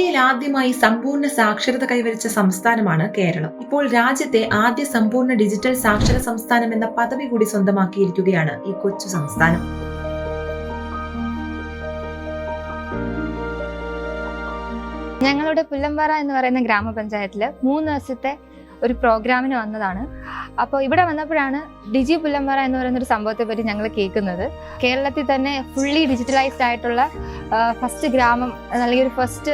ഇന്ത്യയിൽ ആദ്യമായി സമ്പൂർണ സാക്ഷരത കൈവരിച്ച സംസ്ഥാനമാണ് കേരളം. ഇപ്പോൾ രാജ്യത്തെ ആദ്യ സമ്പൂർണ ഡിജിറ്റൽ സാക്ഷര സംസ്ഥാനം എന്ന പദവി കൂടി സ്വന്തമാക്കിയിരിക്കുകയാണ് ഈ കൊച്ചു സംസ്ഥാനം. ഞങ്ങളുടെ പുല്ലമ്പാറ എന്ന് പറയുന്ന ഗ്രാമപഞ്ചായത്തിൽ മൂന്ന് ദിവസത്തെ ഒരു പ്രോഗ്രാമിന് വന്നതാണ്. അപ്പോൾ ഇവിടെ വന്നപ്പോഴാണ് ഡിജി പുല്ലമ്പാറ എന്ന് പറയുന്ന ഒരു സംഭവത്തെ പറ്റി ഞങ്ങൾ കേൾക്കുന്നത്. കേരളത്തിൽ തന്നെ ഫുള്ളി ഡിജിറ്റലൈസ്ഡ് ആയിട്ടുള്ള ഫസ്റ്റ് ഗ്രാമം അല്ലെങ്കിൽ ഒരു ഫസ്റ്റ്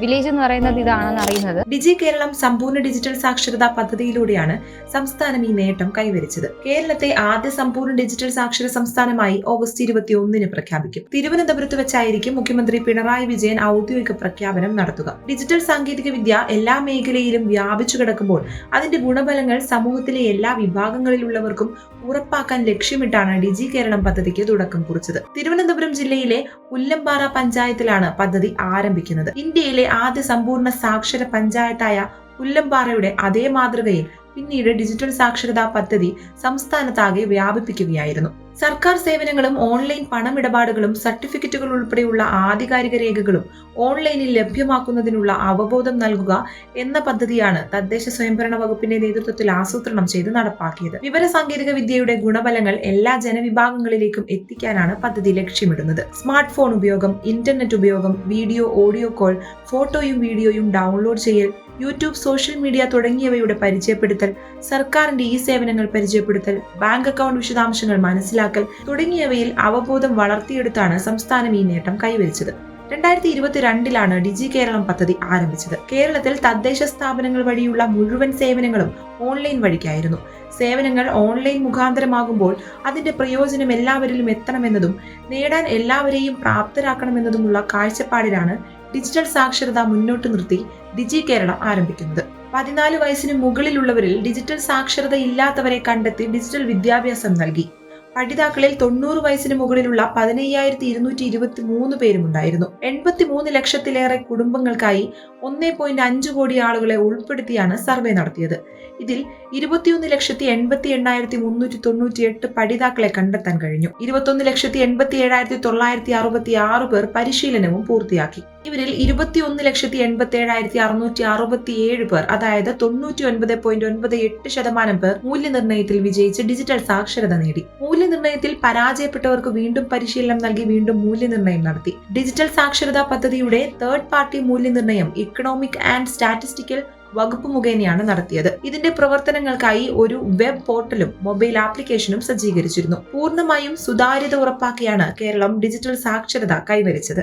വില്ലേജ് എന്ന് പറയുന്നത് ഇതാണെന്ന് അറിയുന്നത്. ഡിജി കേരളം സമ്പൂർണ ഡിജിറ്റൽ സാക്ഷരതാ പദ്ധതിയിലൂടെയാണ് സംസ്ഥാനം ഈ നേട്ടം കൈവരിച്ചത്. കേരളത്തെ ആദ്യ സമ്പൂർണ ഡിജിറ്റൽ സാക്ഷര സംസ്ഥാനമായി ഓഗസ്റ്റ് ഇരുപത്തി ഒന്നിന് പ്രഖ്യാപിക്കും. തിരുവനന്തപുരത്ത് വെച്ചായിരിക്കും മുഖ്യമന്ത്രി പിണറായി വിജയൻ ഔദ്യോഗിക പ്രഖ്യാപനം നടത്തുക. ഡിജിറ്റൽ സാങ്കേതിക വിദ്യ എല്ലാ മേഖലയിലും വ്യാപിച്ചു കിടക്കുമ്പോൾ അതിന്റെ ഗുണഫലങ്ങൾ സമൂഹത്തിലെ എല്ലാ വിഭാഗങ്ങളിലുള്ളവർക്കും ഉറപ്പാക്കാൻ ലക്ഷ്യമിട്ടാണ് ഡിജി കേരളം പദ്ധതിക്ക് തുടക്കം കുറിച്ചത്. തിരുവനന്തപുരം ജില്ലയിലെ പുല്ലമ്പാറ പഞ്ചായത്തിലാണ് പദ്ധതി ആരംഭിക്കുന്നത്. ഇന്ത്യയിലെ ആദ്യ സമ്പൂർണ സാക്ഷര പഞ്ചായത്തായ പുല്ലമ്പാറയുടെ അതേ മാതൃകയിൽ പിന്നീട് ഡിജിറ്റൽ സാക്ഷരതാ പദ്ധതി സംസ്ഥാനത്താകെ വ്യാപിപ്പിക്കുകയായിരുന്നു. സർക്കാർ സേവനങ്ങളും ഓൺലൈൻ പണമിടപാടുകളും സർട്ടിഫിക്കറ്റുകൾ ഉൾപ്പെടെയുള്ള ആധികാരിക രേഖകളും ഓൺലൈനിൽ ലഭ്യമാക്കുന്നതിനുള്ള അവബോധം നൽകുക എന്ന പദ്ധതിയാണ് തദ്ദേശ സ്വയംഭരണ വകുപ്പിന്റെ നേതൃത്വത്തിൽ ആസൂത്രണം ചെയ്ത് നടപ്പാക്കിയത്. വിവര വിവരസാങ്കേതിക വിദ്യയുടെ ഗുണഫലങ്ങൾ എല്ലാ ജനവിഭാഗങ്ങളിലേക്കും എത്തിക്കാനാണ് പദ്ധതി ലക്ഷ്യമിടുന്നത്. സ്മാർട്ട് ഫോൺ ഉപയോഗം ഇന്റർനെറ്റ് ഉപയോഗം വീഡിയോ ഓഡിയോ കോൾ ഫോട്ടോയും വീഡിയോയും ഡൗൺലോഡ് ചെയ്യൽ യൂട്യൂബ് സോഷ്യൽ മീഡിയ തുടങ്ങിയവയുടെ പരിചയപ്പെടുത്തൽ സർക്കാരിന്റെ ഈ സേവനങ്ങൾ പരിചയപ്പെടുത്തൽ ബാങ്ക് അക്കൗണ്ട് വിശദാംശങ്ങൾ മനസ്സിലാക്കൽ തുടങ്ങിയവയിൽ അവബോധം വളർത്തിയെടുത്താണ് സംസ്ഥാനം ഈ നേട്ടം കൈവരിച്ചത്. രണ്ടായിരത്തി ഇരുപത്തിരണ്ടിലാണ് ഡിജി കേരളം പദ്ധതി ആരംഭിച്ചത്. കേരളത്തിൽ തദ്ദേശ സ്ഥാപനങ്ങൾ വഴിയുള്ള മുഴുവൻ സേവനങ്ങളും ഓൺലൈൻ വഴിക്കായിരുന്നു. സേവനങ്ങൾ ഓൺലൈൻ മുഖാന്തരമാകുമ്പോൾ അതിന്റെ പ്രയോജനം എല്ലാവരിലും എത്തണമെന്നതും നേടാൻ എല്ലാവരെയും പ്രാപ്തരാക്കണമെന്നതുമുള്ള കാഴ്ചപ്പാടിലാണ് ഡിജിറ്റൽ സാക്ഷരത മുന്നോട്ട് നിർത്തി ഡിജി കേരളം ആരംഭിക്കുന്നത്. പതിനാല് വയസ്സിന് മുകളിലുള്ളവരിൽ ഡിജിറ്റൽ സാക്ഷരത ഇല്ലാത്തവരെ കണ്ടെത്തി ഡിജിറ്റൽ വിദ്യാഭ്യാസം നൽകി. പഠിതാക്കളിൽ തൊണ്ണൂറ് വയസ്സിന് മുകളിലുള്ള പതിനയ്യായിരത്തി ഇരുന്നൂറ്റി ഇരുപത്തി മൂന്ന് പേരുമുണ്ടായിരുന്നു എൺപത്തി മൂന്ന് ലക്ഷത്തിലേറെ കുടുംബങ്ങൾക്കായി ഒന്നേ പോയിന്റ് അഞ്ച് കോടി ആളുകളെ ഉൾപ്പെടുത്തിയാണ് സർവേ നടത്തിയത്. ഇതിൽ ഇരുപത്തിയൊന്ന് ലക്ഷത്തി എൺപത്തി എണ്ണായിരത്തി മുന്നൂറ്റി തൊണ്ണൂറ്റി എട്ട് പഠിതാക്കളെ കണ്ടെത്താൻ കഴിഞ്ഞു. ഇരുപത്തൊന്ന് ലക്ഷത്തി എൺപത്തി ഏഴായിരത്തി തൊള്ളായിരത്തി അറുപത്തി ആറ് പേർ പരിശീലനവും പൂർത്തിയാക്കി. ഇവരിൽ ഇരുപത്തിയൊന്ന് ലക്ഷത്തി എൺപത്തി ഏഴായിരത്തി അറുന്നൂറ്റി അറുപത്തി ഏഴ് പേർ അതായത് തൊണ്ണൂറ്റി ഒൻപത് പോയിന്റ് ഒൻപത് എട്ട് ശതമാനം പേർ മൂല്യനിർണയത്തിൽ വിജയിച്ച് ഡിജിറ്റൽ സാക്ഷരത നേടി. മൂല്യനിർണയത്തിൽ പരാജയപ്പെട്ടവർക്ക് വീണ്ടും പരിശീലനം നൽകി വീണ്ടും മൂല്യനിർണയം നടത്തി. ഡിജിറ്റൽ സാക്ഷരതാ പദ്ധതിയുടെ തേർഡ് പാർട്ടി മൂല്യനിർണയം ഇക്കണോമിക് ആൻഡ് സ്റ്റാറ്റിസ്റ്റിക്കൽ വകുപ്പ് മുഖേനയാണ് നടത്തിയത്. ഇതിന്റെ പ്രവർത്തനങ്ങൾക്കായി ഒരു വെബ് പോർട്ടലും മൊബൈൽ ആപ്ലിക്കേഷനും സജ്ജീകരിച്ചിരുന്നു. പൂർണമായും സുതാര്യത ഉറപ്പാക്കിയാണ് കേരളം ഡിജിറ്റൽ സാക്ഷരത കൈവരിച്ചത്.